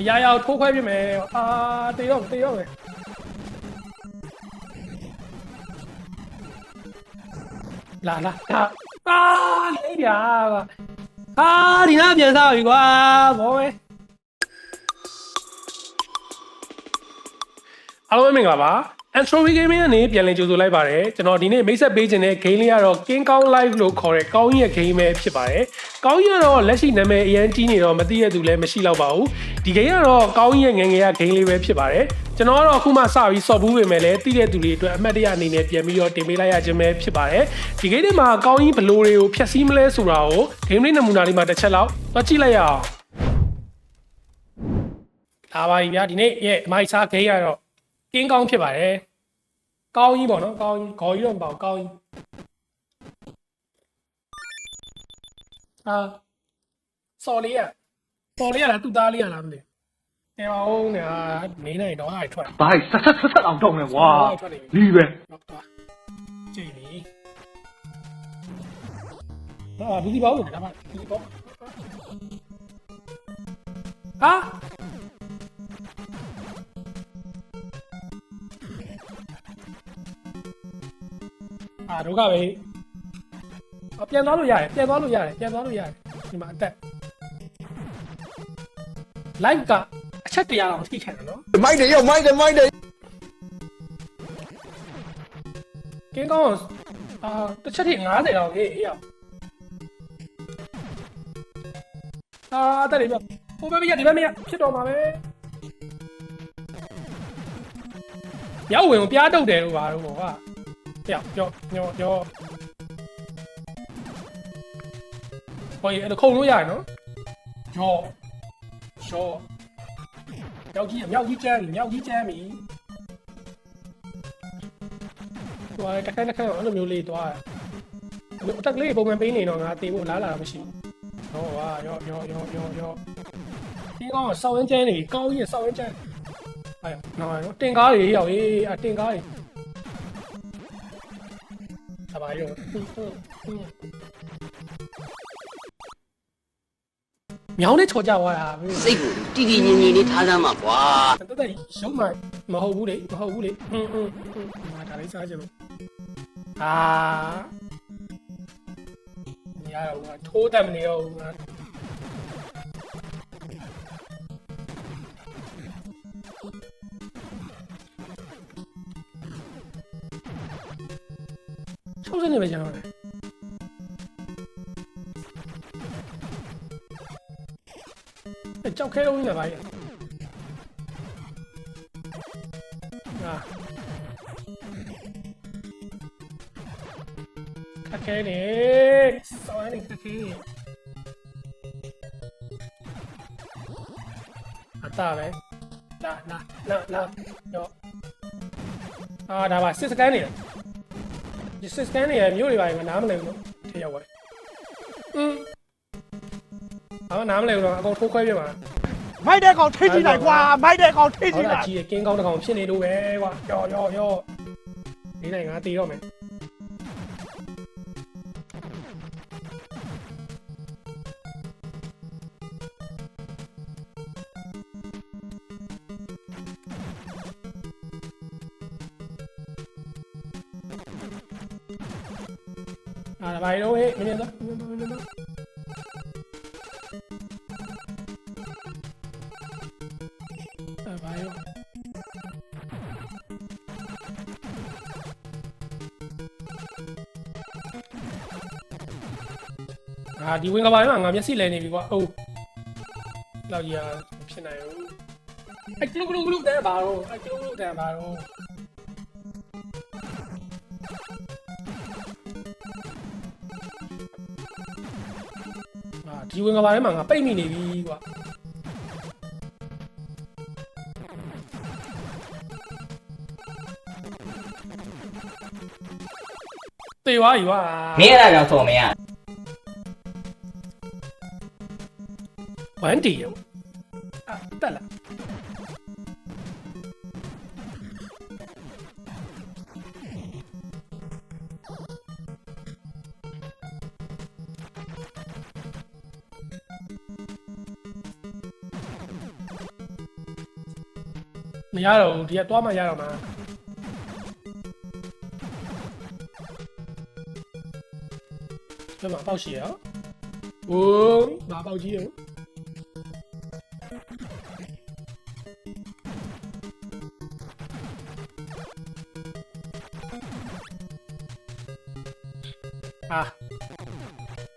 ဒီရရောက်ထိုးခွဲပြမယ်အာတေတော့တေတော့ပဲလာလာလာအာလေးပြာအာဒီနာပြန်စားပြီကွာဘောပဲအားလုံးပဲမင်္ဂလာပါ Anchovy Gaming ကနေပြန်လည်ကြိုဆိုလိုက်ပါတယ်ကျွန်တော်ဒီနေ့မိတ်ဆက်ပေးခြင်းတဲ့ game လေးကတော့ King Kong Live လို့ခေါ်တဲ့ကောင်းကြီးရဲ့ game ပဲဖြစ်ပါတယ်ကောင်းကြီးကတော့လက်ရှိနာမည်အရင်ကြီးနေတော့မသိရသူလည်းမရှိတော့ပါဘူးဒီ game ကတော့ကောင်းကြီးရဲ့ငယ်ငယ်က game လေးပဲဖြစ်ပါတယ်ကျွန်တော်ကတော့အခုမှစပြီးစော့ဘူးပေမဲ့လည်းသိတဲ့သူတွေအတွက်အမှတ်တရအနေနဲ့ပြန်ပြီးတော့တင်ပေးလိုက်ရခြင်းပဲဖြစ်ပါတယ်ဒီ game ထဲမှာကောင်းကြီးဘလိုတွေကိုဖျက်ဆီးမလဲဆိုတာကို game လေးနမူနာလေးမှာတစ်ချက်လောက်သွားကြည့်လိုက်ရအောင်လာပါပြီဗျာဒီနေ့ရဲ့မိုက်စား game ကတော့ ကင်းကောင်းဖြစ်ပါတယ်ကောင်းကြီးပေါ့နော်ကောင်းကြီးခေါ်ကြီးတော့မပေါ့ကောင်းကြီးအာစော်လေးရစော်လေးရလားသူ့သားလေးရလားမသိဘူးအဲအောင်နေနေနေတော့အဲ့ထွက်ဘာဆက်ဆက်ဆက်ဆက်အောင်တော့မယ်ကွာလီပဲတော့တော့ကြည့်ပြီအာဘူးဒီပေါ့လို့ဒါမှဘူးဒီပေါ့ဟာ အာဒုက္ခပဲအပြန်သွားလို့ရတယ်ပြန်သွားလို့ရတယ်ပြန်သွားလို့ရတယ်ဒီမှာအသက် live ကအချက်တရားအောင်ထိခံတယ်နော်မိုက်တယ်ရောမိုက်တယ်မိုက်တယ်ကင်းကောင်းအာတစ်ချက်ထိ90တောင်ဟေးဟေးအောင်အာတက်တယ်ပြဟိုဘက်မရဒီဘက်မရဖြစ်တော့မှာပဲရောက်ဝင်ကိုပြားတုတ်တယ်လို့ပါတော့ကွာ ပြောပြောညောညောဟိုအဲ့ဒါခုံလို့ရတယ်နော်ညောရှောမြောက်ကြီးမြောက်ကြီးကျမ်းမြောက်ကြီးကျမ်းပြီဟိုတခါတခါအဲ့လိုမျိုးလေးသွားတယ်အတက်ကလေးပုံမှန်ပေးနေတော့ငါတေးဖို့လားလာမရှိဘူးဟောဝါရောရောရောရောရောဒီကောင်ကစောင်းရင်းကျန်းနေကောင်းကြီးစောင်းရင်းကျန်းအဲ့နော်နော်တင်ကားတွေရောက်ရေးအတင်ကားတွေ အပါရောမြောင်းနဲ့ချော်ကြသွားတာပဲစိတ်ကိုတည်တည်ငြိမ်ငြိမ်လေးထားစမ်းပါကွာတက်တက်ရုံးမှမဟုတ်ဘူးလေမဟုတ်ဘူးလေဟွန်းဟွန်းဟွန်းငါဒါလေးစားကြလို့အာမရတော့ဘူးငါထိုးတတ်မနေတော့ဘူးငါ 60နေပဲကျန်တော့တယ်အဲကြောက်ခဲလုံးကြီးလည်းပါရဲ့อ่ะခက်ခဲနေ စောင်းနေခက်ခဲနေအတားပဲလာလာလာလာရောအာဒါပါစစ်စကန်နေတယ်ဒီစစ်စကန်နေရမျိုးတွေပါရင်နားမလည်ဘူးနော်ထည့်ရောက်ပါอืมအော်နားမလည်ဘူးတော့အကုန်ထိုးခွဲပြပါမိုက်တဲ့ကောင်ထိတ်ကြည့်လိုက်ကွာမိုက်တဲ့ကောင်ထိတ်ကြဟောည့်လာလိုက်ကြီးကင်းကောင်းတစ်ကောင်ဖြစ်နေလို့ပဲကွာရောရောရောဒီနိုင်ငါတီးတော့မယ် အာဘာလို့ဟဲ့မင်းတော့မင်းတော့မင်းတော့အာဘာလို့အာဒီဝင်ကဘာထဲမှာငါမျက်စိလဲနေပြီကွာအိုးလောက်ကြီးอ่ะဖြစ်နိုင်ဘူးအဲ့ကလုကလုက ဒီဝင်ကဘာထဲမှာငါပိတ်မိနေပြီကွာတေသွားပြီကွာမင်းအဲ့ဒါကြောင့်ဆုံးမရဝမ်တီရော မရတော့ဘူးဒီကသွားမှရတော့မှာဘယ်မှာပေါက်ရှိရအောင်ဟိုးဘာပေါက်ကြီးရောအာ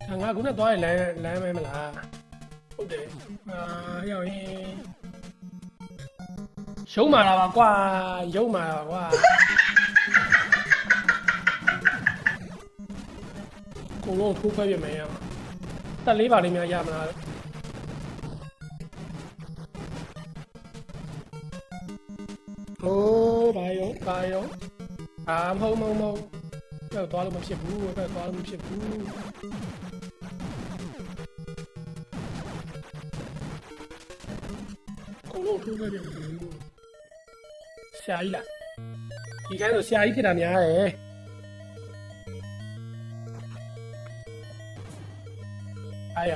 ဒါငါခုနကသွားရင်လမ်းလမ်းမဲမလားဟုတ်တယ်အာရောက်ရင် ရုံးမာတာပါကွာရုံးမာတာပါကွာကိုလုံးထိုးခွဲပြမယ်ရမှာတက်လေးပါလေးများရမလားဟိုးဘာယောဘာယောအာမဟုတ်မဟုတ်မဟုတ်တော့သွားလို့မဖြစ်ဘူးတော့သွားလို့မဖြစ်ဘူးကိုလုံးထိုးခဲ့တယ် ဆရာကြီးလားဒီကဲဆိုဆရာကြီးဖြစ်တာများတယ်အားရ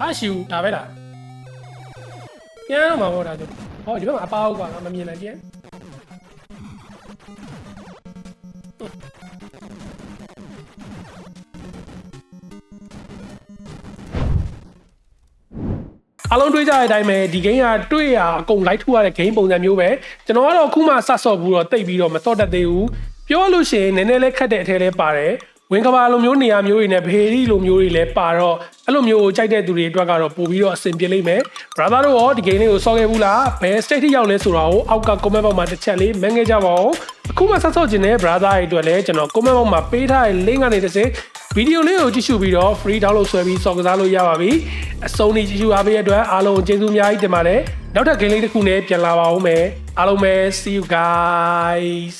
အားရှိဦးဒါပဲလားပြန်တော့မှာပေါ့ဒါဆိုဟောဒီဘက်မှာအပားဟုတ်ပါငါမမြင်နိုင်ကြည့် အားလုံးတွေးကြတဲ့အတိုင်းပဲဒီ game ကတွေ့ရအကုန် light ထူရတဲ့ game ပုံစံမျိုးပဲကျွန်တော်ကတော့အခုမှစဆော့ဘူးတော့တိတ်ပြီးတော့မစော့တတ်သေးဘူးပြောလို့ရှိရင်နည်းနည်းလေးခက်တဲ့အထဲလေးပါတယ်ဝင်ကဘာလိုမျိုးနေရာမျိုးတွေနဲ့ဘေရီလိုမျိုးတွေလည်းပါတော့အဲ့လိုမျိုးကိုကြိုက်တဲ့သူတွေအတွက်ကတော့ပို့ပြီးတော့အဆင်ပြေလိမ့်မယ် brother တို့ရောဒီ game လေးကိုစော့ခဲ့ဘူးလားဘယ် state ထိရောက်လဲဆိုတာကိုအောက်က comment box မှာတစ်ချက်လေးမန်းခဲ့ကြပါဦးအခုမှစဆော့ခြင်းနဲ့ brother တွေအတွက်လည်းကျွန်တော် comment box မှာပေးထားတဲ့ link ကနေတစ်စက် ဗီဒီယိုလေးကိုကြည့်ရှုပြီးတော့ free download ဆွဲပြီးစော်ကစားလို့ရပါပြီအဆုံးထိကြည့်ရှုအားပေးတဲ့အတွက်အားလုံးကျေးဇူးအများကြီးတင်ပါတယ်နောက်ထပ် game လေးတစ်ခုနဲ့ပြန်လာပါဦးမယ်အားလုံးပဲ see you guys